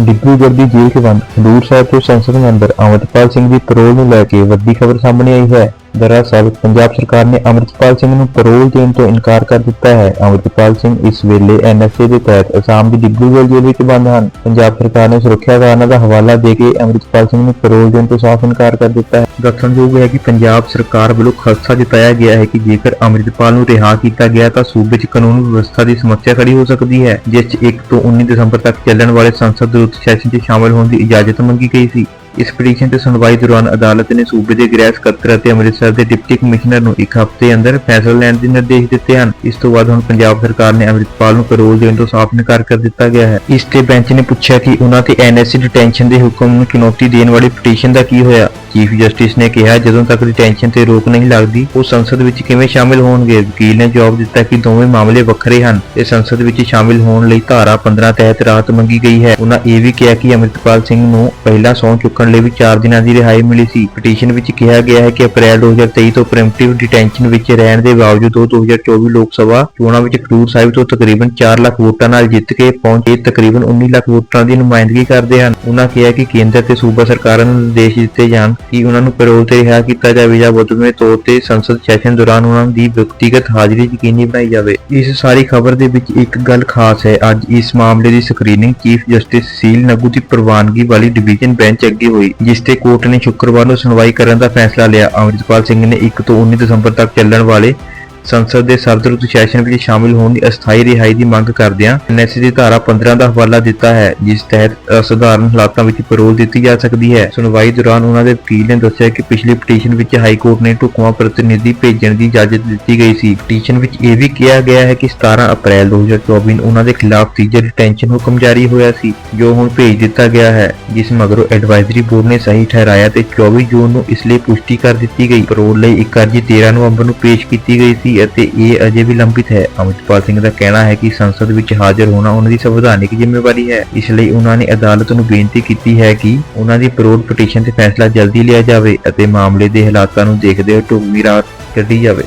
ਡਿਬਰੂਗੜ੍ਹ ਦੀ ਜੇਲ੍ਹ 'ਚ ਬੰਦ ਹਜ਼ੂਰ ਸਾਹਿਬ ਤੋਂ ਸੰਸਦ ਮੈਂਬਰ ਅੰਮ੍ਰਿਤਪਾਲ ਸਿੰਘ ਦੀ ਪੈਰੋਲ ਨੂੰ ਲੈ ਕੇ ਵੱਡੀ ਖਬਰ ਸਾਹਮਣੇ ਆਈ ਹੈ। ਦਰਅਸਲ, ਪੰਜਾਬ ਸਰਕਾਰ ਨੇ ਅੰਮ੍ਰਿਤਪਾਲ ਸਿੰਘ ਨੂੰ ਪੈਰੋਲ ਦੇਣ ਤੋਂ ਇਨਕਾਰ ਕਰ ਦਿੱਤਾ ਹੈ। ਅੰਮ੍ਰਿਤਪਾਲ ਸਿੰਘ ਇਸ ਵੇਲੇ ਐਨਐਸਏ ਦੇ ਤਹਿਤ ਅਸਾਮ ਦੀ ਡਿਬਰੂਗੜ੍ਹ ਜੇਲ੍ਹ ਵਿੱਚ ਬੰਦ ਹਨ। ਪੰਜਾਬ ਸਰਕਾਰ ਨੇ ਸੁਰੱਖਿਆ ਕਾਰਨਾਂ ਦਾ ਹਵਾਲਾ ਦੇ ਕੇ ਅੰਮ੍ਰਿਤਪਾਲ ਸਿੰਘ ਨੂੰ ਪੈਰੋਲ ਦੇਣ ਤੋਂ ਸਾਫ਼ ਇਨਕਾਰ ਕਰ ਦਿੱਤਾ ਹੈ। ਦੱਸਣਯੋਗ ਹੈ ਕਿ ਪੰਜਾਬ ਸਰਕਾਰ ਵੱਲੋਂ ਖਦਸ਼ਾ ਜਤਾਇਆ ਗਿਆ ਹੈ ਕਿ ਜੇਕਰ ਅੰਮ੍ਰਿਤਪਾਲ ਨੂੰ ਰਿਹਾ ਕੀਤਾ ਗਿਆ ਤਾਂ ਸੂਬੇ 'ਚ ਕਾਨੂੰਨ ਵਿਵਸਥਾ ਦੀ ਸਮੱਸਿਆ ਖੜੀ ਹੋ ਸਕਦੀ ਹੈ, ਜਿਸ 'ਚ 1 ਤੋਂ 19 ਦਸੰਬਰ ਤੱਕ ਚੱਲਣ ਵਾਲੇ ਸੰਸਦ ਦੇ ਰੁੱਤ ਸੈਸ਼ਨ 'ਚ ਸ਼ਾਮਲ ਹੋਣ ਦੀ ਇਜਾਜ਼ਤ ਮੰਗੀ ਗਈ ਸੀ। ਇਸ ਪਟੀਸ਼ਨ ਤੇ ਸੁਣਵਾਈ ਦੌਰਾਨ ਅਦਾਲਤ ਨੇ ਸੂਬੇ ਦੇ ਗ੍ਰਹਿ ਸਕੱਤਰ ਅਤੇ ਅੰਮ੍ਰਿਤਸਰ ਦੇ ਡਿਪਟੀ ਕਮਿਸ਼ਨਰ ਨੂੰ ਇੱਕ ਹਫ਼ਤੇ ਅੰਦਰ ਫੈਸਲਾ ਲੈਣ ਦੇ ਨਿਰਦੇਸ਼ ਦਿੱਤੇ ਹਨ। ਇਸ ਤੋਂ ਬਾਅਦ ਹੁਣ ਪੰਜਾਬ ਸਰਕਾਰ ਨੇ ਅੰਮ੍ਰਿਤਪਾਲ ਨੂੰ ਪੈਰੋਲ ਦੇਣ ਤੋਂ ਸਾਫ਼ ਇਨਕਾਰ ਕਰ ਦਿੱਤਾ ਗਿਆ ਹੈ। ਇਸ ਤੇ ਬੈਂਚ ਨੇ ਪੁੱਛਿਆ ਕਿ ਉਹਨਾਂ ਤੇ ਐਨਐਸਸੀ ਡਿਟੈਂਸ਼ਨ ਦੇ ਹੁਕਮ ਨੂੰ ਚੁਣੌਤੀ ਦੇਣ ਵਾਲੀ ਪਟੀਸ਼ਨ ਦਾ ਕੀ ਹੋਇਆ। ਚੀਫ ਜਸਟਿਸ ਨੇ ਕਿਹਾ, ਜਦੋਂ ਤੱਕ ਡਿਟੈਂਸ਼ਨ ਤੇ ਰੋਕ ਨਹੀਂ ਲੱਗਦੀ, ਉਹ ਸੰਸਦ ਵਿੱਚ ਕਿਵੇਂ ਸ਼ਾਮਿਲ ਹੋਣਗੇ? ਵਕੀਲ ਨੇ ਜਵਾਬ ਦਿੱਤਾ ਕਿ ਦੋਵੇਂ ਮਾਮਲੇ ਵੱਖਰੇ ਹਨ ਤੇ ਸੰਸਦ ਵਿੱਚ ਸ਼ਾਮਿਲ ਹੋਣ ਲਈ ਧਾਰਾ 15 ਤਹਿਤ ਰਾਹਤ ਮੰਗੀ ਗਈ ਹੈ। ਉਹਨਾਂ ਇਹ ਵੀ ਕਿਹਾ ਕਿ ਅੰਮ੍ਰਿਤਪਾਲ ਸਿੰਘ ਨੂੰ ਪਹਿਲਾਂ ਸਹੁੰ ਚੁੱਕਣ ਲਈ ਵੀ 4 ਦਿਨਾਂ ਦੀ ਰਿਹਾਈ ਮਿਲੀ ਸੀ। ਪਟੀਸ਼ਨ ਵਿੱਚ ਕਿਹਾ ਗਿਆ ਹੈ ਕਿ ਅਪ੍ਰੈਲ 2023 ਤੋਂ ਪ੍ਰੀਮਟਿਵ ਡਿਟੈਂਸ਼ਨ ਵਿੱਚ ਰਹਿਣ ਦੇ ਬਾਵਜੂਦ ਉਹ 2024 ਲੋਕ ਸਭਾ ਚੋਣਾਂ ਵਿੱਚ ਖਡੂਰ ਸਾਹਿਬ ਤੋਂ ਤਕਰੀਬਨ 4 ਲੱਖ ਵੋਟਾਂ ਨਾਲ ਜਿੱਤ ਕੇ ਪਹੁੰਚੇ, ਤਕਰੀਬਨ 19 ਲੱਖ ਵੋਟਾਂ ਦੀ ਨੁਮਾਇੰਦਗੀ ਕਰਦੇ ਹਨ। ਉਹਨਾਂ ਕਿਹਾ ਕਿ ਕੇਂਦਰ ਤੇ ਸੂਬਾ ਸਰਕਾਰਾਂ ਨੂੰ ਨਿਰਦੇਸ਼ ਦਿੱਤੇ ਜਾਣ ਕਿ ਉਹਨਾਂ ਨੂੰ ਪੈਰੋਲ ਤੇ ਰਿਹਾ ਕੀਤਾ ਜਾਵੇ ਜਾਂ ਬਦਲਵੇਂ ਤੌਰ ਤੇ ਸੰਸਦ ਸੈਸ਼ਨ ਦੌਰਾਨ ਉਹਨਾਂ ਦੀ ਵਿਅਕਤੀਗਤ ਹਾਜ਼ਰੀ ਯਕੀਨੀ ਬਣਾਈ ਜਾਵੇ। ਇਸ ਸਾਰੀ ਖਬਰ ਦੇ ਵਿੱਚ ਇੱਕ ਗੱਲ ਖਾਸ ਹੈ, ਅੱਜ ਇਸ ਮਾਮਲੇ ਦੀ screening chief justice Sheel Nagu ਦੀ ਪ੍ਰਵਾਨਗੀ ਵਾਲੀ ਡਿਵੀਜ਼ਨ ਬੈਂਚ ਅੱਗੇ ਹੋਈ, ਜਿਸ ਤੇ ਕੋਰਟ ਨੇ ਸ਼ੁੱਕਰਵਾਰ ਨੂੰ ਸੁਣਵਾਈ ਕਰਨ ਦਾ ਫੈਸਲਾ ਲਿਆ। ਅੰਮ੍ਰਿਤਪਾਲ ਸਿੰਘ ਨੇ 1 ਤੋਂ 19 ਦਸੰਬਰ ਤੱਕ ਚੱਲਣ ਵਾਲੇ ਸੰਸਦ ਦੇ ਸਰਦਰੁੱਤ ਸੈਸ਼ਨ ਵਿੱਚ ਸ਼ਾਮਿਲ ਹੋਣ ਦੀ ਅਸਥਾਈ ਰਿਹਾਈ ਦੀ ਮੰਗ ਕਰਦਿਆਂ ਐਨਐਸਸੀ ਦੀ ਧਾਰਾ 15 ਦਾ ਹਵਾਲਾ ਦਿੱਤਾ ਹੈ, ਜਿਸ ਤਹਿਤ ਅਸਾਧਾਰਨ ਹਾਲਾਤਾਂ ਵਿੱਚ ਪੈਰੋਲ ਦਿੱਤੀ ਜਾ ਸਕਦੀ ਹੈ। ਸੁਣਵਾਈ ਦੌਰਾਨ ਉਹਨਾਂ ਦੇ ਵਕੀਲ ਨੇ ਦੱਸਿਆ ਕਿ ਪਿਛਲੀ ਪਟੀਸ਼ਨ ਵਿੱਚ ਹਾਈ ਕੋਰਟ ਨੇ ਢੁਕਵਾਂ ਪ੍ਰਤੀਨਿਧੀ ਭੇਜਣ ਦੀ ਇਜਾਜ਼ਤ ਦਿੱਤੀ ਗਈ ਸੀ। ਪਟੀਸ਼ਨ ਵਿੱਚ ਇਹ ਵੀ ਕਿਹਾ ਗਿਆ ਹੈ ਕਿ 17 ਅਪ੍ਰੈਲ 2024 ਨੂੰ ਉਹਨਾਂ ਦੇ ਖਿਲਾਫ ਤੀਜਾ ਡਿਟੈਂਸ਼ਨ ਹੁਕਮ ਜਾਰੀ ਹੋਇਆ ਸੀ, ਜੋ ਹੁਣ ਭੇਜ ਦਿੱਤਾ ਗਿਆ ਹੈ, ਜਿਸ ਮਗਰੋਂ ਐਡਵਾਈਜ਼ਰੀ ਬੋਰਡ ਨੇ ਸਹੀ ਠਹਿਰਾਇਆ ਤੇ 24 ਜੂਨ ਨੂੰ ਇਸ ਲਈ ਪੁਸ਼ਟੀ ਕਰ ਦਿੱਤੀ ਗਈ। ਪੈਰੋਲ ਲਈ ਇੱਕ ਅਰਜ਼ੀ 13 ਨਵੰਬਰ ਨੂੰ ਪੇਸ਼ ਕੀਤੀ ਗਈ ਸੀ। ਅਤੇ ਇਹ ਅਜੇ ਵੀ ਲੰਬਿਤ ਹੈ। ਅਮਿਤਪਾਲ ਸਿੰਘ ਦਾ ਕਹਿਣਾ ਹੈ ਕਿ ਸੰਸਦ ਵਿੱਚ ਹਾਜ਼ਰ ਹੋਣਾ ਉਹਨਾਂ ਦੀ ਸੰਵਿਧਾਨਿਕ ਜ਼ਿੰਮੇਵਾਰੀ ਹੈ। ਇਸ ਲਈ ਉਹਨਾਂ ਨੇ ਅਦਾਲਤ ਨੂੰ ਬੇਨਤੀ ਕੀਤੀ ਹੈ ਕਿ ਉਹਨਾਂ ਦੀ ਪੈਰੋਲ ਪਟੀਸ਼ਨ ਤੇ ਫੈਸਲਾ ਜਲਦੀ ਲਿਆ ਜਾਵੇ ਅਤੇ ਮਾਮਲੇ ਦੇ ਹਾਲਾਤਾਂ ਨੂੰ ਦੇਖਦੇ ਹੋਏ ਢੁਕਵੀਂ ਰਾਹਤ ਕੱਢੀ ਜਾਵੇ।